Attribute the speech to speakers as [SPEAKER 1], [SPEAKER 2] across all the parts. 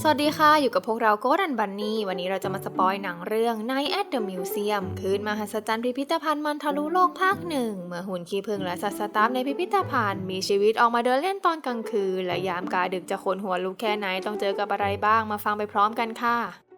[SPEAKER 1] สวัสดีค่ะ อยู่กับพวกเราโกดันบันนี่ วันนี้เราจะมาสปอยหนังเรื่อง Night at the Museum คืนมหัศจรรย์พิพิธภัณฑ์มันทะลุโลกภาคหนึ่ง เมื่อหุ่นขี้ผึ้งและสัตว์สตาฟในพิพิธภัณฑ์ มีชีวิตออกมาเดินเล่นตอนกลางคืน และยามกาดึกจะขนหัวลุกแค่ไหนต้องเจอกับอะไรบ้างมาฟังไปพร้อมกันค่ะ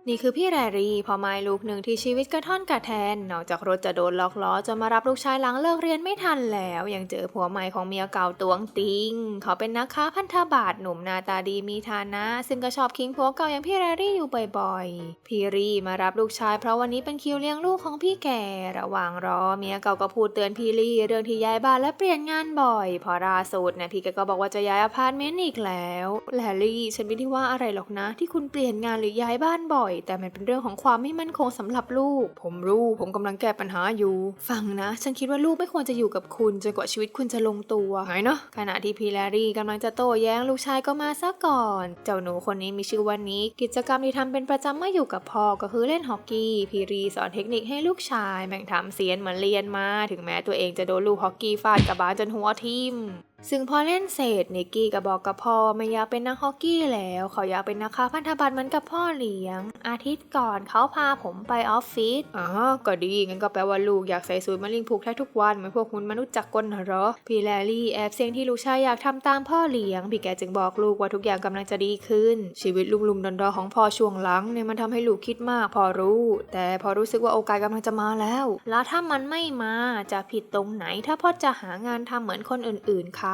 [SPEAKER 1] นี่คือพี่แรรี่พอไม้ลูกหนึ่งที่ชีวิตกระท่อนกระแทน นอกจากรถจะโดนล็อกล้อจะมารับลูกชายหลังเลิกเรียนไม่ทันแล้ว ยังเจอผัวใหม่ของเมียเก่าตวงติง เขาเป็นนักค้าพันธบาทหนุ่มหน้าตาดีมีฐานะ ซึ่งก็ชอบคิงผัวเก่าอย่างพี่แรรี่อยู่บ่อยๆ พี่รีมารับลูกชายเพราะวันนี้เป็นคิวเลี้ยงลูกของพี่แก่ ระหว่างรอเมียเก่าก็พูดเตือนพี่รีเรื่องที่ย้ายบ้านและเปลี่ยนงานบ่อย พอราสุดนะพี่แกก็บอกว่าจะย้ายอพาร์ตเมนต์อีกแล้วแลลี่ฉันไม่ได้ว่าอะไรหรอกนะ ที่คุณเปลี่ยนงานหรือย้ายบ้านบ่อยแต่มันเป็นเรื่องของความไม่มั่นคงสำหรับลูก ผมรู้ ผมกำลังแก้ปัญหาอยู่ ฟังนะ ฉันคิดว่าลูกไม่ควรจะอยู่กับคุณจนกว่าชีวิตคุณจะลงตัวไงนาะขณะที่พีแลรี่กำลังจะโต้แย้งลูกชายก็มาซะก่อน เจ้าหนูคนนี้มีชื่อวันนี้ กิจกรรมที่ทำเป็นประจำเมื่ออยู่กับพ่อก็คือเล่นฮอกกี้พีรีสอนเทคนิคให้ลูกชายแบ่งทำเสียนเหมือนเรียนมา ถึงแม้ตัวเองจะโดนลูกฮอกกี้ฟาดกระบาลจนหัวทิ่ม ซึ่งพอเล่นเสร็จนิกกี้ก็บอกกับพ่อไม่อยากเป็นนักฮอกกี้แล้วเขาอยากเป็นนักค้าพันธบัตรเหมือนกับพ่อเลี้ยง อาทิตย์ก่อนเขาพาผมไปออฟฟิศอ๋อก็ดีงั้นก็แปลว่าลูกอยากใส่สูทมาลิงผูกแทบทุกวันเหมือนพวกคุณมนุษย์จักรกลน่ะเหรอพี่แลลี่แอบเสียงที่ลูกชายอยากทำตามพ่อเลี้ยงพี่แกจึงบอกลูกว่าทุกอย่างกำลังจะดีขึ้น ชีวิตลุ่มลุมดอนดอของพ่อช่วงหลังเนี่ยมันทำให้ลูกคิดมากพอรู้ แต่พอรู้สึกว่าโอกาสกำลังจะมาแล้ว แล้วถ้ามันไม่มาจะผิดตรงไหน ถ้าพ่อจะหางานทำเหมือนคนอื่นๆเขา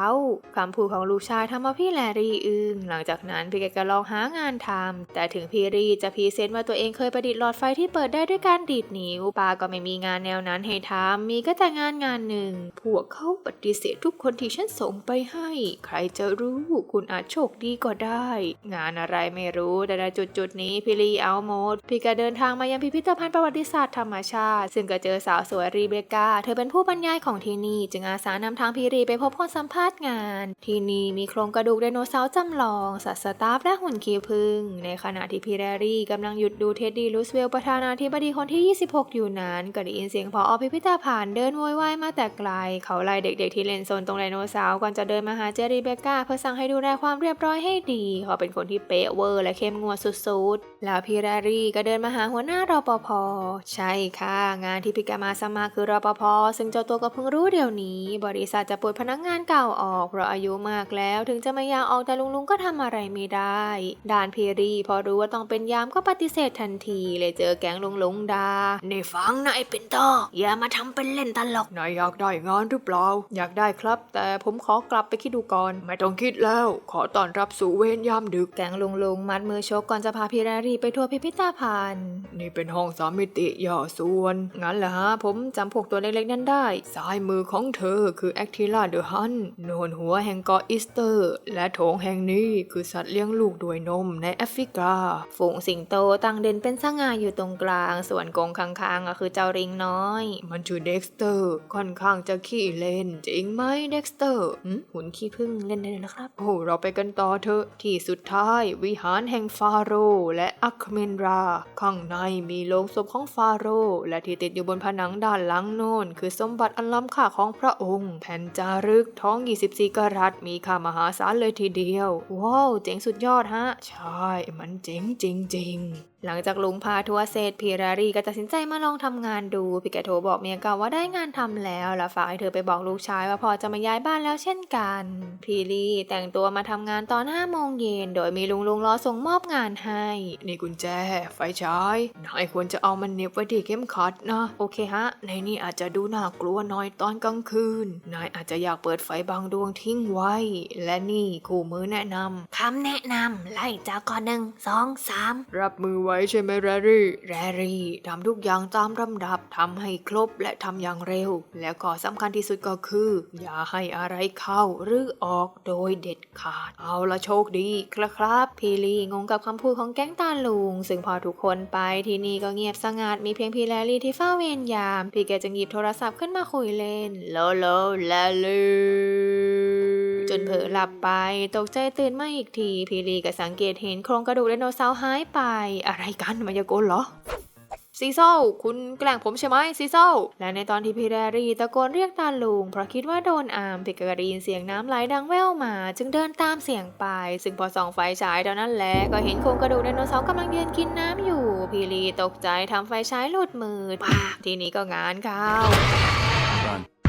[SPEAKER 1] คำพูดของลูกชายทำเอาพี่แลรี่อึ้งหลังจากนั้นพี่แกก็ลองหางานทำแต่ถึงพี่รีจะพรีเซนต์ว่าตัวเองเคยประดิษฐ์หลอดไฟที่เปิดได้ด้วยการดีดนิ้วป้าก็ไม่มีงานแนวนั้นให้ทำมีก็แต่งานงานหนึ่งพวกเขาปฏิเสธทุกคนที่ฉันส่งไปให้ ใครจะรู้คุณอาจโชคดีก็ได้ งานอะไรไม่รู้แต่ในจุดจุดๆนี้พี่รีเอาหมดพี่ก็เดินทางมายังพิพิธภัณฑ์ประวัติศาสตร์ธรรมชาติ ซึ่งก็เจอสาวสวยรีเบกาเธอเป็นผู้บรรยายของที่นี่ จึงอาสานำทางพี่รีไปพบคนสัมภาษณ์งาน ที่นี่มีโครงกระดูกไดโนเสาร์จำลอง สัตว์สตาฟและหุ่นขี้ผึ้งในขณะที่พีแรรี่กำลังหยุดดูเท็ดดี้รูสเวลประธานาธิบดีคนที่ 26 อยู่นั้นก็ได้ยินเสียงพออพิพิธภัณฑ์เดินโวยวายมาแต่ไกล เขาไล่เด็กๆที่เล่นโซนตรงไดโนเสาร์ก่อนจะเดินมาหาเจอรีเบก้าเพื่อสั่งให้ดูแลความเรียบร้อยให้ดี เขาเป็นคนที่เป๊ะเวอร์และเข้มงวดสุดๆ แล้วพีแรรี่ก็เดินมาหาหัวหน้ารปภใช่ค่ะ งานที่พี่แกมาสมัครคือรปภซึ่งเจ้าตัวก็เพิ่งรู้เดี๋ยวนี้ บริษัทจะปลดพนักงานเก่าออกเพราะอายุมากแล้วถึงจะไม่อยากออกแต่ลุงลุงก็ทำอะไรไม่ได้ ด่านพีรีพอรู้ว่าต้องเป็นยามก็ปฏิเสธทันที เลยเจอแก๊งลุงลุงดาในฟังนะไอ้เป็นต่ออย่ามาทำเป็นเล่นตลก
[SPEAKER 2] นายอยากได้งานหรือเปล่า อยากได้ครับ แต่ผมขอกลับไปคิดดูก่อน ไม่ต้องคิดแล้ว ขอต้อนรับสู่เวรยามดึก
[SPEAKER 1] แก๊งลุงลุงมัดมือชกก่อนจะพาพี่แรรี่ไปทัวร์พิพิธภัณฑ์
[SPEAKER 2] นี่เป็นห้องสามมิติย่อส่วน งั้นเหรอฮะผมจำพวกตัวเล็กๆนั้นได้ ซ้ายมือของเธอคือแอคทิล่าเดอะฮันโนนหัวแห่งเกาะอีสเตอร์ และโถงแห่งนี้คือสัตว์เลี้ยงลูกด้วยนมในแอฟริกา
[SPEAKER 1] ฝูงสิงโตตั้งเด่นเป็นสง่าอยู่ตรงกลาง ส่วนกงข้างๆก็คือเจ้าริงน้อย
[SPEAKER 2] มันชื่อเด็กสเตอร์ ค่อนข้างจะขี้เล่น จริงไหมเด็กสเตอร์
[SPEAKER 1] หุ่นขี้ผึ้งเล่นได้เลยนะครับ
[SPEAKER 2] โอ้เราไปกันต่อเถอะ ที่สุดท้าย วิหารแห่งฟาโรห์และอัคเมนรา ข้างในมีโลงศพของฟาโรห์และที่ติดอยู่บนผนังด้านหลังโน้นคือสมบัติอันล้ำค่าของพระองค์ แผ่นจารึกท้อง24กะรัตมีค่ามหาศาลเลยทีเดียว ว้าว เจ๋งสุดยอดฮะ ใช่ มันเจ๋งจริง ๆ
[SPEAKER 1] หลังจากลุงพาทัวร์เสร็จพีรารีก็ตัดสินใจมาลองทำงานดูพี่แกโทรบอกเมียเก่าว่าได้งานทำแล้วแล้วฝากให้เธอไปบอกลูกชายว่าพอจะมาย้ายบ้านแล้วเช่นกันพีรีแต่งตัวมาทำงานตอน5โมงเย็นโดยมีลุงลุงรอส่งมอบงานให้
[SPEAKER 2] นี่กุญแจ ไฟฉายนายควรจะเอามันเหน็บไว้ที่เข้มขัดนะ
[SPEAKER 1] โอเคฮะ
[SPEAKER 2] ในนี่อาจจะดูน่ากลัวหน่อยตอนกลางคืน นายอาจจะอยากเปิดไฟบางดวงทิ้งไว้ และนี่คู่มือแนะน
[SPEAKER 1] คำแนะนำไล่จากก่อนหนึ่งสองสามำ
[SPEAKER 2] รับมือไว้ใช่ไหมแรรี่ แรรี่ทำทุกอย่างตามลำดับทำให้ครบและทำอย่างเร็ว และก็สำคัญที่สุดก็คือ อย่าให้อะไรเข้าหรือออกโดยเด็ดขาด เอาละโชคดีครับ
[SPEAKER 1] พีรีงงกับคำพูดของแก๊งตาลุง ซึ่งพอทุกคนไปที่นี่ก็เงียบสงัดมีเพียงพี่แลลี่ที่เฝ้าเวรยาม พี่แกจึงหยิบโทรศัพท์ขึ้นมาคุยเล่นโลโลแลลี่ จนเผลอหลับไป ตกใจตื่นมาอีกที พีรีก็สังเกตเห็นโครงกระดูกไดโนเสาร์หายไป อะไรกันมายากลเหรอซีโซลคุณแกล้งผมใช่ไหมซีโซลและในตอนที่พีแรรีตะโกนเรียกตาลุง เพราะคิดว่าโดนอามพี่ก็ได้ยินเสียงน้ำไหลดังแว่วมา จึงเดินตามเสียงไป ซึ่งพอส่องไฟฉายเท่านั้นแหละก็เห็นโครงกระดูกไดโนเสาร์กำลังยืนกินน้ำอยู่ พี่ลีตกใจทำไฟฉายหลุดมือปาทีนี้ก็งานเข้า
[SPEAKER 3] Run.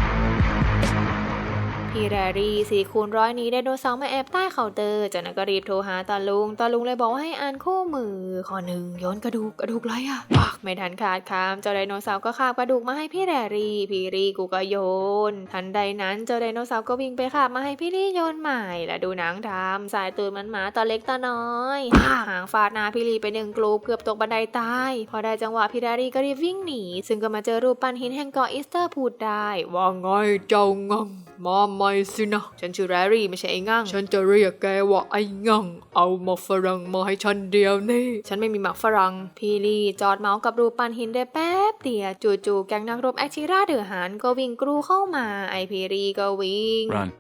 [SPEAKER 1] พี่แรรี่สี่คูณร้อยนี้ไดโนเสาร์มาแอบใต้เคาน์เตอร์จากนั้นก็รีบโทรหาตาลุงตาลุงเลยบอกว่าให้อ่านคู่มือ ข้อหนึ่งโยนกระดูกกระดูกไรอะปากไม่ทันขาดคำเจ้าไดโนเสาร์ก็คาบกระดูกมาให้พี่แรรี่พี่รีกูก็โยน ทันใดนั้นเจ้าไดโนเสาร์ก็วิ่งไปคาบมาให้พี่รีโยนใหม่และดูหนังทำสายตื่นมันหมาตัวเล็กตัวน้อยหางฟาดหน้าพี่รีไปหนึ่งกลูบเกือบตกบันไดตายพอได้จังหวะพี่แรรี่ก็รีบวิ่งหนี ซึ่งก็มาเจอรูปปั้นหินแห่งเกาะอีสเตอร์พูดได้ว่าไงเจ้างง มาใหม่สินะ ฉันชื่อแรรี่ไม่ใช่ไอ้งั่ง ฉันจะเรียกแกว่าไอ้งั่ง เอามาฝรั่งมาให้ฉันเดียวนี่ ฉันไม่มีหมักฝรั่ง พี่ลีจอดเมาส์กับรูปปั้นหินได้แป๊บเดียวจู่ๆแก๊งนักรบแอคชิราเดือหานก็วิ่งกรูเข้ามา ไอพีรีก็วิ่ง
[SPEAKER 3] Run.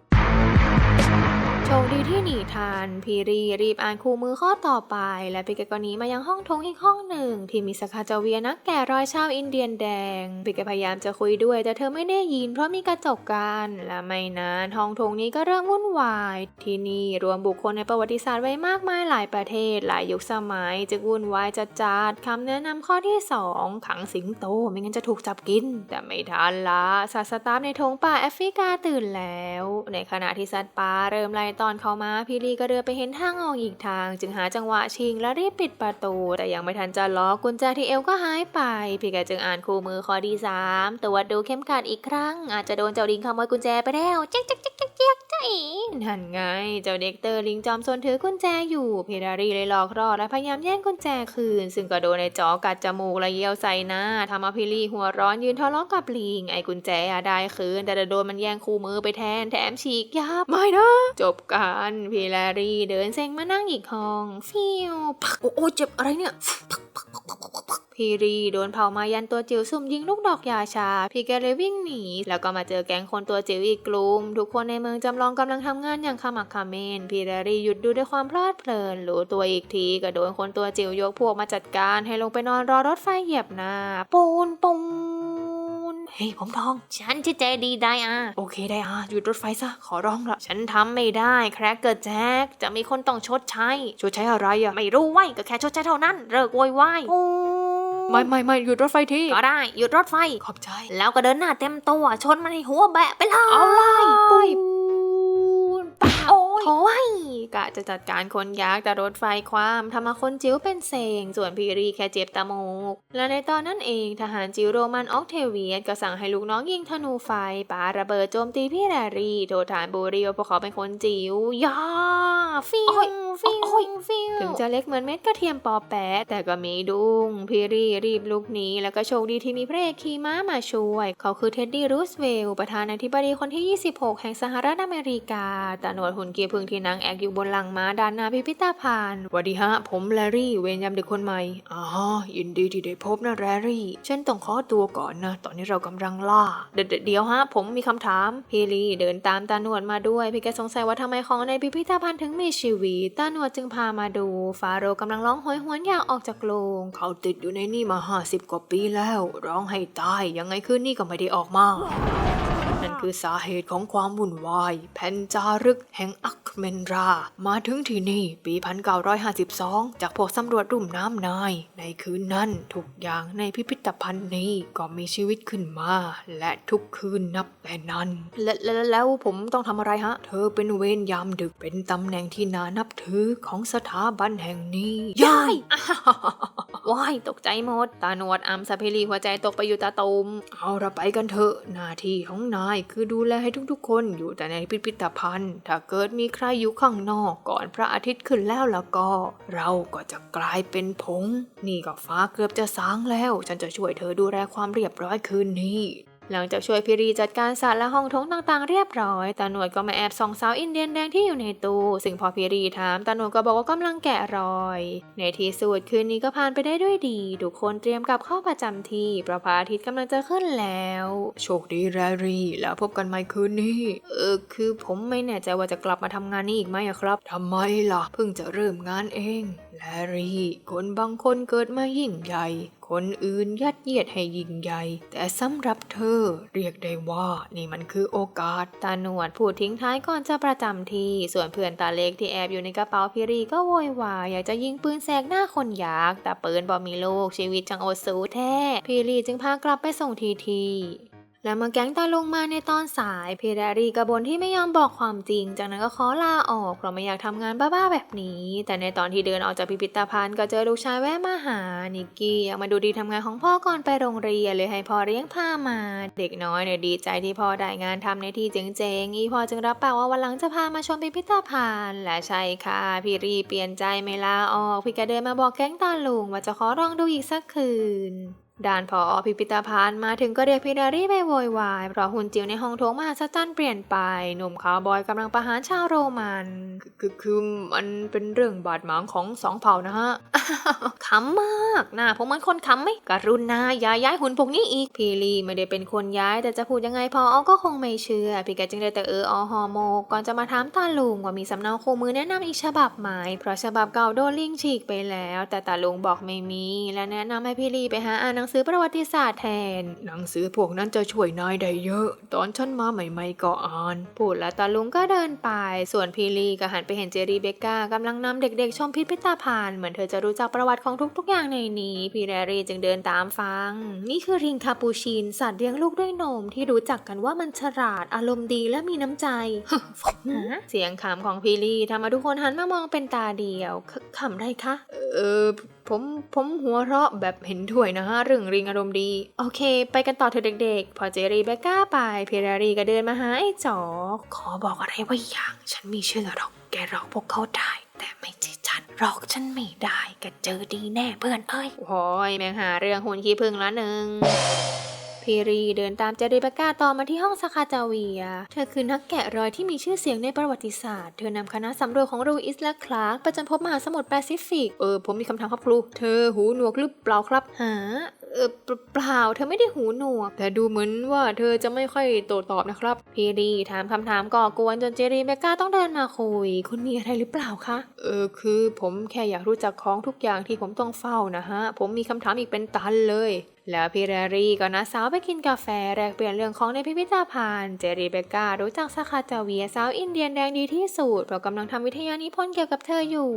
[SPEAKER 1] โชคดีที่หนีทันพีรีรีบอ่านคู่มือข้อต่อไป และปิกก็หนีมายังห้องโถงอีกห้องหนึ่ง ที่มีสคาจาเวียนักแก่รอยชาวอินเดียนแดงปิกพยายามจะคุยด้วย แต่เธอไม่ได้ยินเพราะมีกระจกกันและไม่นานห้องโถงนี้ก็เริ่มวุ่นวาย ที่นี่รวมบุคคลในประวัติศาสตร์ไว้มากมายหลายประเทศหลายยุคสมัยจึงวุ่นวายจัดจัดคำแนะนำข้อที่สองขังสิงโตไม่งั้นจะถูกจับกิน แต่ไม่ทันละสัตว์สตาฟในโถงป่าแอฟริกาตื่นแล้ว ในขณะที่สัตว์ป่าเริ่มไล่ตอนเข้ามาพี่ลีก็เดินไปเห็นทางออกอีกทาง จึงหาจังหวะชิงและรีบปิดประตู แต่ยังไม่ทันจะล็อกกุญแจที่เอวก็หายไป พี่แกจึงอ่านคู่มือข้อดีสามตรวจดูเข้มขัดอีกครั้ง อาจจะโดนเจ้าลิงขโมยกุญแจไปแล้วจ๊กจ๊กจ๊ก เกเจ๊กจ้าเอนั่นไง เจ้าเด็กเตอร์ลิงจอมซนถือกุญแจอยู่พี่ดารีเลยหลอกรอดและพยายามแย่งกุญแจคืน ซึ่งก็โดนในจอกัดจมูกและเยี่ยวใส่หน้าทำเอาพี่ลีหัวร้อนยืนทะเลาะกับลิง ไอ้กุญแจอะได้คืน แต่โดนมันแย่งคู่มือไปแทนแถมฉีกยับไม่นะ จบกันพี่แลรี่เดินเซ็งมานั่งอีกห้องฟิวพักโอ้โอ้เจ็บอะไรเนี่ย พี่รีโดนเผามายันตัวจิ๋วซุ่มยิงลูกดอกยาชา พี่แกเลยวิ่งหนี แล้วก็มาเจอแก๊งคนตัวจิ๋วอีกกลุ่ม ทุกคนในเมืองจำลองกำลังทำงานอย่างขมักเขม้นพี่แรรี่หยุดดูด้วยความเพลิดเพลินรู้ตัวอีกทีก็โดนคนตัวจิ๋วยกพวกมาจัดการให้ลงไปนอนรอรถไฟเหยียบหน้าปูนปูนเฮ้ยผมทอง ฉันชื่อเจดีไดอาโอเคไดอาหยุดรถไฟซะ ขอร้องละ ฉันทำไม่ได้ แครกเกิดแจ็ค จะมีคนต้องชดใช้ ชดใช้อะไรอะ
[SPEAKER 4] ไม่รู้ไว้ยก็แค่ชดใช้เท่านั้น เลิกโวยวาย
[SPEAKER 1] ไม่ไม่ไม่หยุดรถไฟที
[SPEAKER 4] ก็ได้หยุดรถไฟ
[SPEAKER 1] ขอบใจ
[SPEAKER 4] แล้วก็เดินหน้าเต็มตัวชนมันให้หัวแบะไปเลย
[SPEAKER 1] เอาเลย
[SPEAKER 4] ปูนปะโอ้ย
[SPEAKER 1] โอ้ยกะจะจัดการคนยักษ์แต่รถไฟความทำมาคนจิ๋วเป็นเซงส่วนพีรีแค่เจ็บตะมูก และในตอนนั้นเองทหารจิ๋วโรมันออกเทเวียสก็สั่งให้ลูกน้องยิงธนูไฟปาระเบิดโจมตีพี่แรรี่โทษฐานบูรีว่าพวกเขาเป็นคนจิ๋วยาฟิว
[SPEAKER 4] โอ้ย
[SPEAKER 1] ฟิว
[SPEAKER 4] โอ้ย
[SPEAKER 1] ฟิวถึงจะเล็กเหมือนเม็ดกระเทียมปอแปะแต่ก็มีดุงพีรีรีบลุกหนีแล้วก็โชคดีที่มีพระเอกขี่ม้ามาช่วย เขาคือเท็ดดี้รูสเวลล์ประธานาธิบดีคนที่ 26 แห่งสหรัฐอเมริกาตาหนวดหุ่นเกียร์พึ่งที่นั่งแอกอยู่บนหลังม้าด้านหน้าพิพิธภัณฑ์สวัสดีฮะ ผมแลรี่เวนยามเด็กคนใหม่อ๋อยินดีที่ได้พบนะแลรี่ฉันต้องขอตัวก่อนนะ ตอนนี้เรากำลังล่าเดี๋ยวเดี๋ยวฮะ ผมมีคำถามพีรีเดินตามตาหนวดมาด้วยพี่แกสงสัยว่าทำไมของในพิพิธภัณฑ์ถึงมีชีวิต้าหนวดจึงพามาดู ฟาโรห์กำลังร้องห้อยหวนอยากออกจากโรงเขาติดอยู่ในนี่มาห้าสิบกว่าปีแล้ว ร้องให้ตาย ยังไงคืนนี้ก็ไม่ได้ออกมา คือสาเหตุของความวุ่นวายแผ่นจารึกแห่งอัคเมนรา มาถึงที่นี่ปี 1952 จากพวกสำรวจรุ่มน้ำนาย ในคืนนั้นทุกอย่างในพิพิธภัณฑ์นี้ก็มีชีวิตขึ้นมา และทุกคืนนับแต่นั้น และและแล้วผมต้องทำอะไรฮะ เธอเป็นเวรยามดึกเป็นตำแหน่งที่น่านับถือของสถาบันแห่งนี้
[SPEAKER 4] ยายว้ายตกใจหมด ตาหนวดอัมสะเพรีหัวใจตกไปอยู่ตาตุม
[SPEAKER 1] เอาละไปกันเถอะหน้าที่ของนายคือดูแลให้ทุกๆ คนอยู่แต่ในพิพิธภัณฑ์ ถ้าเกิดมีใครอยู่ข้างนอกก่อนพระอาทิตย์ขึ้นแล้วแล้วก็ เราก็จะกลายเป็นผง นี่ก็ฟ้าเกือบจะสางแล้ว ฉันจะช่วยเธอดูแลความเรียบร้อยคืนนี้ หลังจากช่วยพิรีจัดการสัตว์และห้องโถงต่างๆเรียบร้อยตาหนวดก็มาแอบส่องสาวอินเดียนแดงที่อยู่ในตู้ซึ่งพอพิรีถามตาหนวดก็บอกว่ากำลังแกะรอย ในที่สุดคืนนี้ก็ผ่านไปได้ด้วยดีทุกคนเตรียมกลับเข้าประจำที่เพราะพระอาทิตย์กำลังจะขึ้นแล้ว โชคดีแรรี่ แล้วพบกันใหม่คืนนี้เออคือผมไม่แน่ใจว่าจะกลับมาทำงานนี้อีกไหมครับทำไมล่ะเพิ่งจะเริ่มงานเองแลรี่คนบางคนเกิดมายิ่งใหญ่ ค
[SPEAKER 2] นอื่นยัดเยียดให้ยิ่งใหญ่ แต่สำหรับเธอเรียกได้ว่านี่มันคือโอกาส
[SPEAKER 1] ตาหนวดพูดทิ้งท้ายก่อนจะประจำทีส่วนเพื่อนตาเล็กที่แอบอยู่ในกระเป๋าพิรีก็โวยวายอยากจะยิงปืนแสกหน้าคนอยาก แต่ปืนบอมีลูกชีวิตจังโอซูแท้พิรีจึงพากลับไปส่งทีที และเมื่อแก๊งตาลงมาในตอนสายเพี่แรรี่กระบนที่ไม่ยอมบอกความจริง จากนั้นก็ขอลาออกเพราะไม่อยากทำงานบ้าๆแบบนี้ แต่ในตอนที่เดินออกจากพิพิธภัณฑ์ก็เจอลูกชายแวะมาหา นิกกี้อยากมาดูดีทำงานของพ่อก่อนไปโรงเรียนเลยให้พ่อเลี้ยงพามา เด็กน้อยเนี่ยดีใจที่พ่อได้งานทำในที่เจ๋งๆอีพ่อจึงรับปากว่าวันหลังจะพามาชมพิพิธภัณฑ์และใช่ค่ะพี่รีเปลี่ยนใจไม่ลาออกพี่ก็เดินมาบอกแก๊งตาลุงว่าจะขอลองดูอีกสักคืน ด่านพอพิพิธภัณฑ์มาถึงก็เรียกพี่ดารี่ไปโวยวาย เพราะหุ่นจิ๋วในห้องโถงมหัศจรรย์เปลี่ยนไป หนุ่มคาวบอยกำลังประหารชาวโรมัน
[SPEAKER 2] คือคือมันเป็นเรื่องบาดหมางของสองเผ่านะฮะ
[SPEAKER 1] ขำมากน้าผมเหมือนคนขำไหมกรุณาอย่าย้ายหุ่นพวกนี้อีก พีลีไม่ได้เป็นคนย้าย แต่จะพูดยังไงพออก็คงไม่เชื่อ พี่แกจึงได้แต่เอออฮอโมก่อนจะมาถามตาลุงว่ามีสำเนาคู่มือแนะนำอีกฉบับไหมเพราะฉบับเก่าโดนลิงฉีกไปแล้ว แต่ตาลุงบอกไม่มี และแนะนำให้พี่ลีไปหาอ่านหนังสือประวัติศาสตร์แทน
[SPEAKER 2] หนังสือพวกนั้นจะช่วยนายได้เยอะ ตอนฉันมาใหม่ๆก็อ่าน
[SPEAKER 1] พูดแล้วตาลุงก็เดินไป ส่วนพีลีก็หันไปเห็นเจอรี่เบกกากำลังนำเด็กๆชมพิพิธภัณฑ์เหมือนเธอจะรู้จักประวัติของทุกๆ อย่างในนี้ พีแรรี่จึงเดินตามฟัง นี่คือริงคาปูชินสัตว์เลี้ยงลูกด้วยนมที่รู้จักกันว่ามันฉลาดอารมณ์ดีและมีน้ำใจ เสียงขำของพีลีทำให้ทุกคนหันมามองเป็นตาเดียวขขำได้คะ
[SPEAKER 2] เออผมผมหัวเราะแบบเห็นถ้วยนะฮะเรื่องริงอารมณ์ดี
[SPEAKER 1] โอเค ไปกันต่อเถอะเด็กๆ พอเจอรีเบก้าไปเพี่แรรี่ก็เดินมาหาไอ้จอ
[SPEAKER 2] ขอบอกอะไรไว้อย่าง ฉันมีเชื่อหรอกแกหลอกพวกเขาได้ แต่ไม่ใช่ฉันหลอกฉันไม่ได้แกเจอดีแน่เพื่อนเอ้ย
[SPEAKER 1] โอ้ยแมงหาเรื่องหุ่นขี้ผึ้งละหนึ่ง พีรีเดินตามเจริเบกาต่อมาที่ห้องสคาจาเวีย เธอคือนักแกะรอยที่มีชื่อเสียงในประวัติศาสตร์ เธอนำคณะสำรวจของรูอิสและคลาร์กไปจนพบมหาสมุทรแปซิฟิก
[SPEAKER 2] เออ ผมมีคำถามครับครู เธอหูหนวกหรือเปล่าครับ
[SPEAKER 1] หา เออเปล่าเธอไม่ได้หูหนวก
[SPEAKER 2] แต่ดูเหมือนว่าเธอจะไม่ค่อยโตตอบนะครับ
[SPEAKER 1] พีรีถามคำถามก่อกวนจนเจริเบกาต้องเดินมาคุย คุณมีอะไรหรือเปล่าคะ
[SPEAKER 2] เออคือผมแค่อยากรู้จักของทุกอย่างที่ผมต้องเฝ้านะฮะ ผมมีคำถามอีกเป็นตันเลย
[SPEAKER 1] แล้วพี่แรรี่ก็นัดสาวไปกินกาแฟแลกเปลี่ยนเรื่องของในพิพิธภัณฑ์เจรีเบการู้จักสคาจาเวียสาวอินเดียนแดงดีที่สุดเพราะกำลังทำวิทยานิพนธ์เกี่ยวกับเธออยู่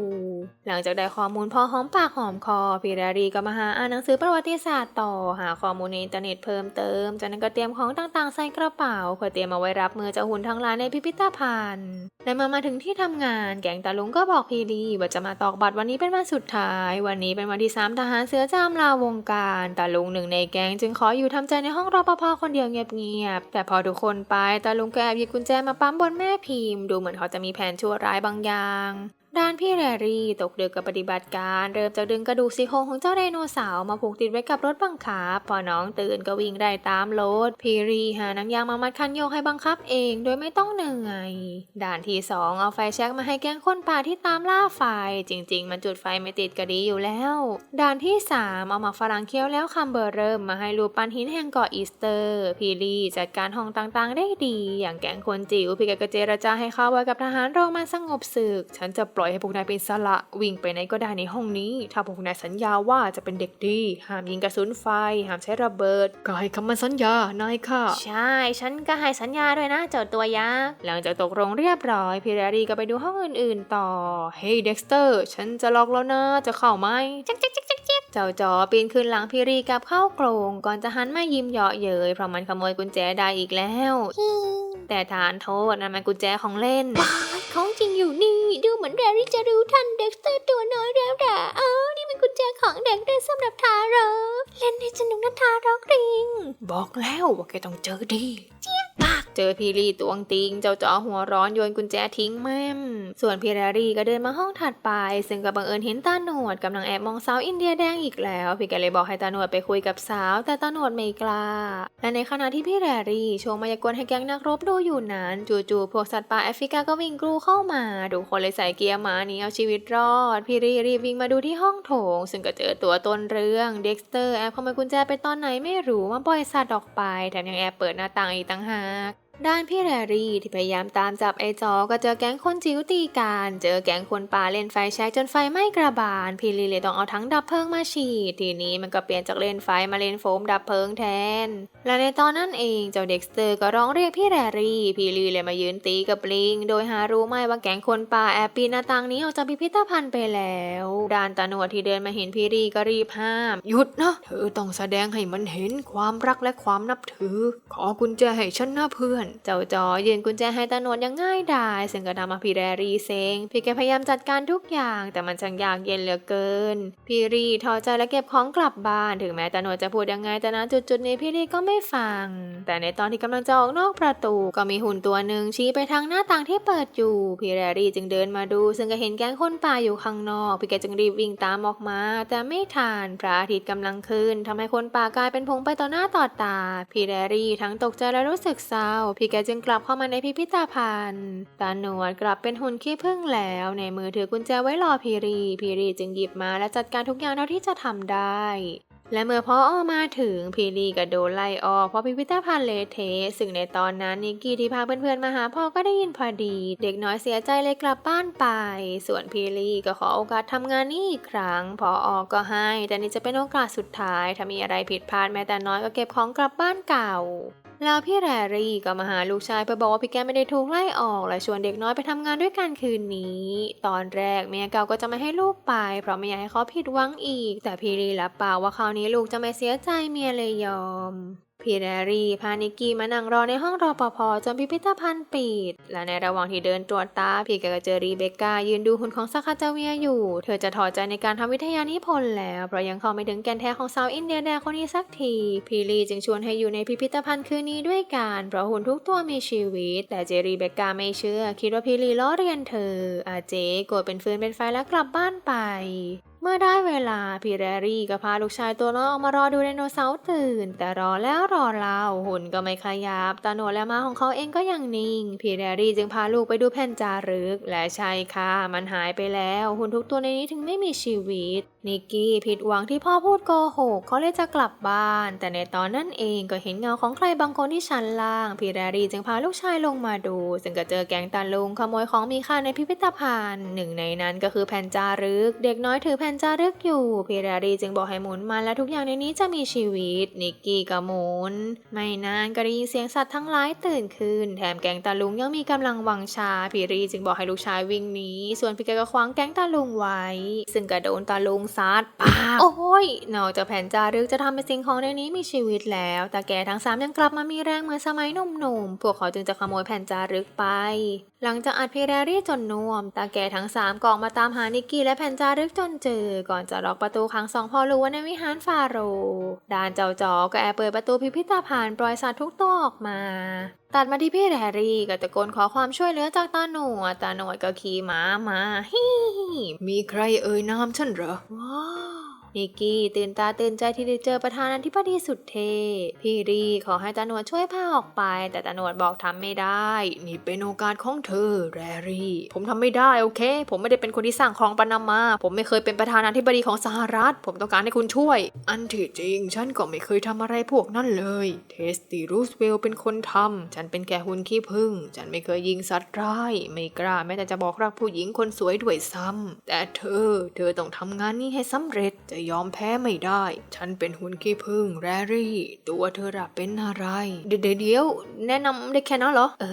[SPEAKER 1] หลังจากได้ข้อมูลพอหอมปากหอมคอพี่แรรี่ก็มาหาอ่านหนังสือประวัติศาสตร์ต่อหาข้อมูลในอินเทอร์เน็ตเพิ่มเติม จากนั้นก็เตรียมของต่างๆ ใส่กระเป๋าเพื่อเตรียมเอาไว้รับมือเจ้าหุ่นทั้งหลายในพิพิธภัณฑ์และเมื่อมาถึงที่ทำงาน แกงตาลุงก็บอกพี่ลีว่าจะมาตอกบัตรวันนี้เป็นวันสุดท้าย วันนี้เป็นวันที่สามทหารเสือจามลาวงการตาลุงหนึ่งในแก๊งจึงขออยู่ทำใจในห้องรอปภคนเดียวเงียบๆแต่พอทุกคนไปตาลุงก็แอบหยิบกุญแจมาปั๊มบนแม่พิมพ์ ดูเหมือนเขาจะมีแผนชั่วร้ายบางอย่าง ด้านพี่แรรี่ตกดึกกับปฏิบัติการเริ่มจากดึงกระดูกซี่โครงของเจ้าไดโนเสาร์มาผูกติดไว้กับรถบังคับ พอน้องตื่นก็วิ่งได้ตามรถพี่รีหาหนังยางมามัดคันโยกให้บังคับเองโดยไม่ต้องเหนื่อยด่านที่สองเอาไฟแช็กมาให้แก๊งคนป่าที่ตามล่าไฟ จริง ๆ มันจุดไฟไม่ติดก็ดีอยู่แล้ว ด่านที่สามเอาหมากฝรั่งเคี้ยวแล้วคำเบอร์เริ่มมาให้รูปปั้นหินแห่งเกาะอีสเตอร์พี่รีจัดการห้องต่างๆ ได้ดี อย่างแก๊งคนจิ๋วพี่แกก็เจรจาให้เข้าไว้กับทหารโรมันสงบศึก ฉันจะปล่อยให้พวกนายเป็นอิสละวิ่งไปไหนก็ได้ในห้องนี้ ถ้าพวกนายสัญญาว่าจะเป็นเด็กดี ห้ามยิงกระสุนไฟ ห้ามใช้ระเบิด
[SPEAKER 2] ก็ให้คำมันสัญญานายค่ะ
[SPEAKER 1] ใช่ ฉันก็ให้สัญญาด้วยนะ เจ้าตัวยักษ์หลังจากตกลงเรียบร้อยพี่แรรี่ก็ไปดูห้องอื่นๆ ต่อ
[SPEAKER 2] เฮ้ยเด็กสเตอร์ ฉันจะล็อกแล้วนะ จะเข้าไหม
[SPEAKER 1] จักจักจักจักจัก เจ้าจอปีนขึ้นหลังพี่รีกับเข้ากรงก่อนจะหันมายิ้มเยาะเย้ยเพราะมันขโมยกุญแจได้อีกแล้ว แต่ฐานโทษนั่นมันกุญแจของเล่นของจริงอยู่นี่ดูเหมือนแรรี่จะรู้ทันเด็กสเตอร์ตัวน้อยแล้วด่ะอ้าวนี่มันกุญแจของเด็กได้สำหรับทารกเล่นให้สนุกนะทารกริง
[SPEAKER 2] บอกแล้วว่าแกต้องเจอดี
[SPEAKER 1] เจ จอพี่ลี่ตวงติง เจ้าจ๋อหัวร้อนโยนกุญแจทิ้งแม่ม ส่วนพี่แรรี่ก็เดินมาห้องถัดไป ซึ่งก็บังเอิญเห็นตาหนวดกำลังแอบมองสาวอินเดียแดงอีกแล้ว พี่ก็เลยบอกให้ตาหนวดไปคุยกับสาว แต่ตาหนวดไม่กล้า และในขณะที่พี่แรรี่โชว์มายากลให้แก๊งนักรบดูอยู่นั้นจู่ๆพวกสัตว์ป่าแอฟริกาก็วิ่งกรูเข้ามาทุกคนเลยใส่เกียร์หมาหนีเอาชีวิตรอด พี่รีรีบวิ่งมาดูที่ห้องโถง ซึ่งก็เจอตัวตนเรื่องเด็กสเตอร์แอบขโมยกุญแจไปตอนไหนไม่รู้มาปล่อยสัตว์ออกไปแถมยังแอบเปิดหน้าต่างอีกต่างหาก ด้านพี่แรรี่ที่พยายามตามจับไอ้จอ ก็เจอแก๊งคนจิ๋วตีกัน เจอแก๊งคนป่าเล่นไฟแช็กจนไฟไหม้กระบาล พี่ลีเลยต้องเอาทั้งดับเพลิงมาฉีด ทีนี้มันก็เปลี่ยนจากเล่นไฟมาเล่นโฟมดับเพลิงแทน และในตอนนั้นเองเจ้าเด็กสเตอร์ก็ร้องเรียกพี่แรรี่ พี่ลีเลยมายืนตีกับลิง โดยหารู้ไหมว่าแก๊งคนป่าแอบปีนหน้าต่างนี้ออกจากพิพิธภัณฑ์ไปแล้วด้านตาหนวดที่เดินมาเห็นพี่รีก็รีบห้าม
[SPEAKER 2] หยุดนะเธอต้องแสดงให้มันเห็นความรักและความนับถือ ขอกุญแจให้ฉันนะเพื่อน
[SPEAKER 1] เจ้าจอยืนกุญแจให้ตาหนวดยังง่ายดายซึ่งก็ทำมาพี่แรรีเซงพี่แกพยายามจัดการทุกอย่างแต่มันช่างยากเย็นเหลือเกิน พี่รีถอใจและเก็บของกลับบ้านถึงแม้ตาหนวดจะพูดยังไงแต่ณจุดๆนี้พี่รีก็ไม่ฟัง แต่ในตอนที่กำลังจะออกนอกประตูก็มีหุ่นตัวหนึ่งชี้ไปทางหน้าต่างที่เปิดอยู่พี่แรรีจึงเดินมาดู ซึ่งก็เห็นแก๊งคนป่าอยู่ข้างนอก พี่แกจึงรีบวิ่งตามออกมา แต่ไม่ทันพระอาทิตย์กำลังขึ้นทำให้คนป่ากลายเป็นพงไปต่อหน้าต่อตาพี่แรรี่ทั้งตกใจและรู้สึกเศร้าพี่แกจึงกลับเข้ามาในพิพิธภัณฑ์ตาหนวดกลับเป็นหุ่นขี้ผึ้งแล้ว ในมือถือกุญแจไว้รอพีรี พีรีจึงหยิบมาและจัดการทุกอย่างเท่าที่จะทำได้ และเมื่อพ่อออกมาถึงพีรีก็โดนไล่ออกเพราะพิพิธภัณฑ์เละเทะซึ่งในตอนนั้นนิกกี้ที่พาเพื่อนๆมาหาพ่อก็ได้ยินพอดี เด็กน้อยเสียใจเลยกลับบ้านไป ส่วนพีรีก็ขอโอกาสทำงานนี้อีกครั้งพอออกก็ให้ แต่นี่จะเป็นโอกาสสุดท้ายถ้ามีอะไรผิดพลาดแม้แต่น้อยก็เก็บของกลับบ้านเก่า แล้วพี่แรรี่ก็มาหาลูกชายเพื่อบอกว่าพี่แกไม่ได้ถูกไล่ออก และชวนเด็กน้อยไปทำงานด้วยกันคืนนี้ ตอนแรกเมียเก่าก็จะไม่ให้ลูกไป เพราะไม่อยากให้เขาผิดหวังอีก แต่พี่รีรับปากว่าคราวนี้ลูกจะไม่เสียใจเมียเลยยอม พีแรรี่พานิกกี้มานั่งรอในห้องรอปภจนพิพิธภัณฑ์ปิด และในระหว่างที่เดินตรวจตาพี่ก็เจอรีเบคก้ายืนดูหุ่นของซาคาจาเวียอยู่ เธอจะถอดใจในการทำวิทยานิพนธ์แล้วเพราะยังเข้าไม่ถึงแกนแท้ของสาวอินเดียแดงคนนี้สักทีพี่ลีจึงชวนให้อยู่ในพิพิธภัณฑ์คืนนี้ด้วยกันเพราะหุ่นทุกตัวมีชีวิต แต่เจรีเบคก้าไม่เชื่อ คิดว่าพี่ลีล้อเรียนเธออาเจโกรธเป็นฟืนเป็นไฟแล้วกลับบ้านไป เมื่อได้เวลาพี่แรรี่ก็พาลูกชายตัวน้อยออกมารอดูไดโนเสาร์ตื่น แต่รอแล้วรอเล่าหุ่นก็ไม่ขยับตาหนวดและม้าของเขาเองก็ยังนิ่งพี่แรรี่จึงพาลูกไปดูแผ่นจารึก และใช่ค่ะมันหายไปแล้ว หุ่นทุกตัวในนี้ถึงไม่มีชีวิต นิกกี้ผิดหวังที่พ่อพูดโกหกเขาเลยจะกลับบ้าน แต่ในตอนนั้นเองก็เห็นเงาของใครบางคนที่ชั้นล่างพี่แรรีจึงพาลูกชายลงมาดู ซึ่งก็เจอแก๊งตาลุงขโมยของมีค่าในพิพิธภัณฑ์หนึ่งในนั้นก็คือแผ่นจารึก เด็กน้อยถือแผ่นจารึกอยู่พี่แรรีจึงบอกให้หมุนมันและทุกอย่างในนี้จะมีชีวิต นิกกี้ก็หมุน ไม่นานก็ได้ยินเสียงสัตว์ทั้งหลายตื่นขึ้น แถมแก๊งตาลุงยังมีกำลังวังชาพีรีจึงบอกให้ลูกชายวิ่งหนีส่วนพีแกก็คว้างแก๊งตาลุงไว้ ซึ่งก็โดนตาลุงซัดปากโอ้ยนอกจากแผ่นจารึกจะทำให้สิ่งของในนี้มีชีวิตแล้ว แต่แกทั้งสามยังกลับมามีแรงเหมือนสมัยหนุ่มๆ พวกเขาจึงจะขโมยแผ่นจารึกไป หลังจากอัดพีแรรี่จนน่วม ตาแก่ทั้งสามก็ออกมาตามหานิกกี้และแผ่นจารึกจนเจอ ก่อนจะล็อกประตูขังสองพ่อลูกไว้ในวิหารฟาโรห์ด้านเจ้าจอก็แอบเปิดประตูพิพิธภัณฑ์ปล่อยสัตว์ทุกตัวออกมาตัดมาที่พี่แรรี่ก็ตะโกนขอความช่วยเหลือจากตาหนวดตาหนวดก็ขี่ม้ามาฮิ
[SPEAKER 2] มีใครเอ่ยนามฉันเหรอ
[SPEAKER 1] ว้าว นิกกี้ตื่นตาตื่นใจที่ได้เจอประธานาธิบดีสุดเท่พี่รีขอให้ตาหนวดช่วยพาออกไป แต่ตาหนวดบอกทำไม่ได้
[SPEAKER 2] นี่เป็นโอกาสของเธอแรรี่ ผมทำไม่ได้โอเค ผมไม่ได้เป็นคนที่สร้างคลองปานามา ผมไม่เคยเป็นประธานาธิบดีของสหรัฐ ผมต้องการให้คุณช่วย อันที่จริง ฉันก็ไม่เคยทำอะไรพวกนั้นเลยเทสตีรูสเวลเป็นคนทำฉันเป็นแค่หุ่นขี้ผึ้งฉันไม่เคยยิงสัตว์ร้ายไม่กล้าแม้แต่จะบอกรักผู้หญิงคนสวยด้วยซ้ำแต่เธอ เธอต้องทำงานนี้ให้สำเร็จจะยอมแพ้ไม่ได้ ฉันเป็นหุ่นขี้ผึ้งแรรี่ ตัวเธอระเป็นอะไร
[SPEAKER 1] เดี๋ยวเดี๋ยวแนะนำได้แค่นั้นเหรอ เอ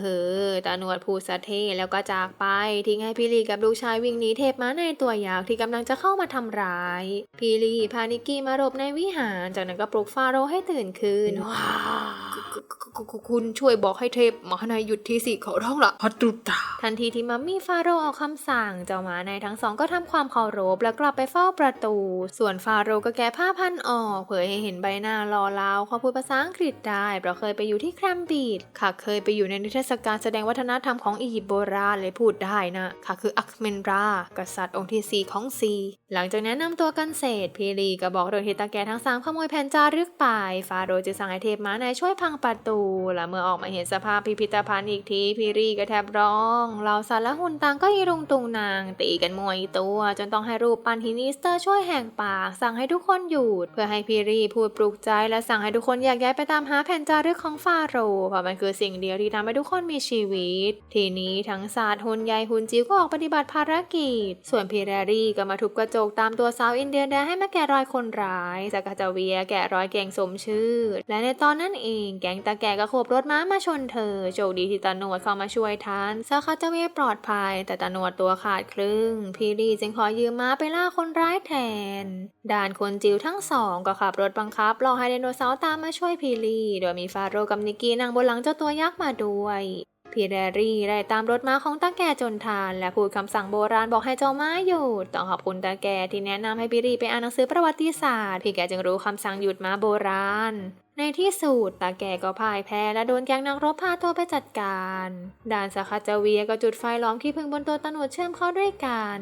[SPEAKER 1] อ ตาหนวดพูดสะเทแล้วก็จากไป ทิ้งให้พี่ลีกับลูกชายวิ่งหนีเทพม้าในตัวยักษ์ที่กำลังจะเข้ามาทำร้าย พี่ลีพานิกกี้มาหลบในวิหาร จากนั้นก็ปลุกฟาโรห์ให้ตื่นขึ้นว้าว
[SPEAKER 2] คุณช่วยบอกให้เทพมหานายหยุดทีสิขอร้องละพัตุตรา
[SPEAKER 1] ทันทีที่มัมมี่ฟาโรห์ออกคำสั่ง เจ้าหมาในทั้งสองก็ทำความเคารพแล้วกลับไปเฝ้าประตู ส่วนฟาโรห์ก็แก้ผ้าพันออกเผยให้เห็นใบหน้ารอลาวเขาพูดภาษาอังกฤษได้เพราะเคยไปอยู่ที่แคมบีดข้าเคยไปอยู่ในนิทรรศการแสดงวัฒนธรรมของอียิปต์โบราณเลยพูดได้นะข้าคืออัคเมนรา กษัตริย์องค์ที่สี่ของซีหลังจากนั้นนำตัวกันเสร็จพีรีก็บอกโดยที่ตาแก่ทั้งสามขโมยแผ่นจารึกไปฟาโรห์จึงสั่งให้เทพม้านายช่วยพังประตู และเมื่อออกมาเห็นสภาพพิพิธภัณฑ์อีกทีพีรีก็แทบร้องเหล่าสัตว์และหุ่นต่างก็อีรุงตุงนางตีกันมวยตัว จนต้องให้รูปปั้นฮินิสเตอร์ช่วยแหกปากสั่งให้ทุกคนหยุดเพื่อให้พีรีพูดปลุกใจและสั่งให้ทุกคนแยากย้ายไปตามหาแผ่นจารึกของฟาโรห์เพราะมันคือสิ่งเดียวที่ทำให้ทุกคนมีชีวิต ทีนี้ทั้งศาสตร์หุนใหญ่หุนจิ๋วก็ออกปฏิบัติภารกิจ ส่วนพี่แรรี่ก็มาทุบกระจกตามตัวสาวอินเดียแดงให้มาแกะรอยคนร้ายสากาจาเวียแกะรอยเก่งสมชื่อ และในตอนนั้นเองแกงตาแก่ก็ขบรถม้ามาชนเธอโชคดีที่ตาหนวดเข้ามาช่วยทันสากาจาเวียปลอดภัย แต่ตาหนวดตัวขาดครึ่งพีรีจึงขอยืมม้าไปล่าคนร้ายแทนด่านคนจิ๋วทั้งสองก็ขับรถบังคับรอให้ไดโนเสาร์ตามมาช่วยพีรีโดยมีฟาโรกับนิกกี้นั่งบนหลังเจ้าตัวยักษ์มาด้วยพี่แรรี่ได้ตามรถม้าของตาแก่จนทาน และพูดคำสั่งโบราณบอกให้เจ้าม้าหยุดต้องขอบคุณตาแก่ที่แนะนำให้พีรีไปอ่านหนังสือประวัติศาสตร์ พี่แกจึงรู้คำสั่งหยุดม้าโบราณในที่สุดตาแก่ก็พ่ายแพ้และโดนแก๊งนักรบพาตัวไปจัดการ ด่านสาคาจเวียก็จุดไฟล้อมที่พึ่งบนตัวตนวดเชื่อมเข้าด้วยกัน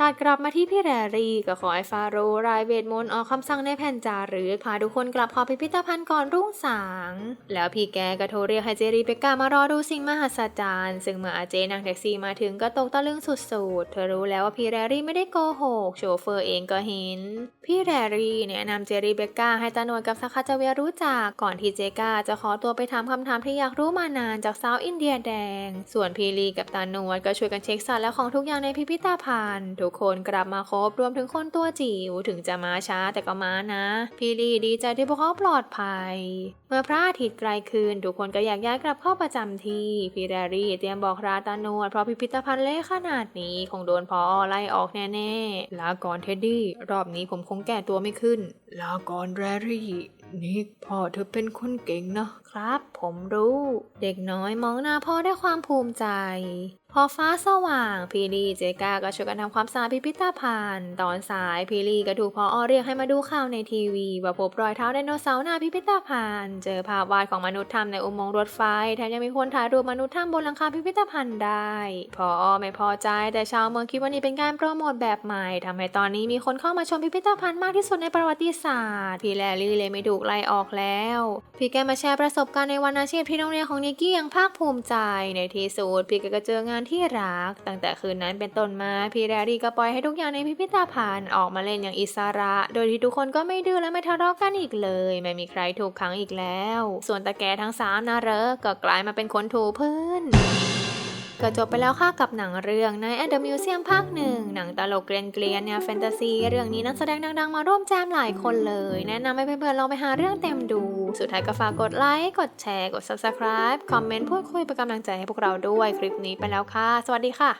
[SPEAKER 1] ตัดกลับมาที่พี่แรรี่ก็ขอให้ฟาโรรายเวทมนต์ออกคำสั่งในแผ่นจารึกพาทุกคนกลับข้าพิพิธภัณฑ์ก่อนรุ่งสาง แล้วพี่แกก็โทรเรียกให้เจรีเบกก้ามารอดูสิ่งมหัศจรรย์ซึ่งเมื่ออาเจนังแท็กซี่มาถึงก็ตกตะลึงสุดๆ เธอรู้แล้วว่าพี่แรรี่ไม่ได้โกหกโชเฟอร์เองก็เห็น พี่แรรี่แนะนำเจรีเบกก้าให้ตานวดกับสาคาจเวียรู้จักก่อนที่เจกาจะขอตัวไปถามคำถามที่อยากรู้มานานจากสาวอินเดียแดง ส่วนพี่ลีกับตานวดก็ช่วยกันเช็คสัตว์และของทุกอย่างในพิพิธภัณฑ์ทุกคนกลับมาครบรวมถึงคนตัวจิ๋วถึงจะมาช้าแต่ก็มานะ พี่ลีดีใจที่พวกเขาปลอดภัย เมื่อพระอาทิตย์ไกลคืนทุกคนก็อยากย้ายกลับเข้าประจำที่พี่แรรี่เตรียมบอกราตานวดเพราะพิพิธภัณฑ์เล็กขนาดนี้คงโดนพอไล่ออกแน่ๆ
[SPEAKER 2] ลาก่อนเท็ดดี้รอบนี้ผมคงแก้ตัวไม่ขึ้นลาก่อนแรรี่ นี่พ่อเธอเป็นคนเก่งนะ
[SPEAKER 1] ครับ ผมรู้ เด็กน้อยมองหน้าพ่อด้วยความภูมิใจ อฟ้าสว่าง พีรีเจกาก็ช่วยกันทำความสะอาดพิพิธภัณฑ์ ตอนสายพีรีก็ถูกพออเรียกให้มาดูข่าวในทีวี ว่าพบรอยเท้าไดโนเสาร์หน้าพิพิธภัณฑ์ เจอภาพวาดของมนุษย์ถ้ำในอุโมงค์รถไฟ แถมยังมีคนถ่ายรูปมนุษย์ถ้ำบนหลังคาพิพิธภัณฑ์ได้ พออไม่พอใจแต่ชาวเมืองคิดว่านี่เป็นการโปรโมทแบบใหม่ทำให้ตอนนี้มีคนเข้ามาชมพิพิธภัณฑ์มากที่สุดในประวัติศาสตร์ พี่แลลี่เลยไม่ถูกไล่ออกแล้ว พี่แกมาแชร์ประสบการณ์ในวันอาชีพที่โรงเรียนของนิกกี้อย่างภาคภูมิใจในที่สุดพี่แกก็เจองานที่รัก ตั้งแต่คืนนั้นเป็นต้นมาพี่แรรี่ก็ปล่อยให้ทุกอย่างในพิพิธภัณฑ์ออกมาเล่นอย่างอิสระ โดยที่ทุกคนก็ไม่ดื้อและไม่ทะเลาะกันอีกเลย ไม่มีใครถูกขังอีกแล้ว ส่วนตาแกทั้งสามนะเรอก็กลายมาเป็นคนถูพื้น ก็จบไปแล้วค่ะกับหนังเรื่องในแอดเดอะมิวเซียมภาคหนึ่งหนังตลกเกรียนเกลียนๆเนี่ยแฟนตาซี เรื่องนี้นักแสดงดังๆมาร่วมแจมหลายคนเลย แนะนำให้เพื่อนๆลองไปหาเรื่องเต็มดู สุดท้ายก็ฝากกดไลค์กดแชร์กด subscribe คอมเมนต์พูดคุยเป็นกำลังใจให้พวกเราด้วยคลิปนี้ไปแล้วค่ะ สวัสดีค่ะ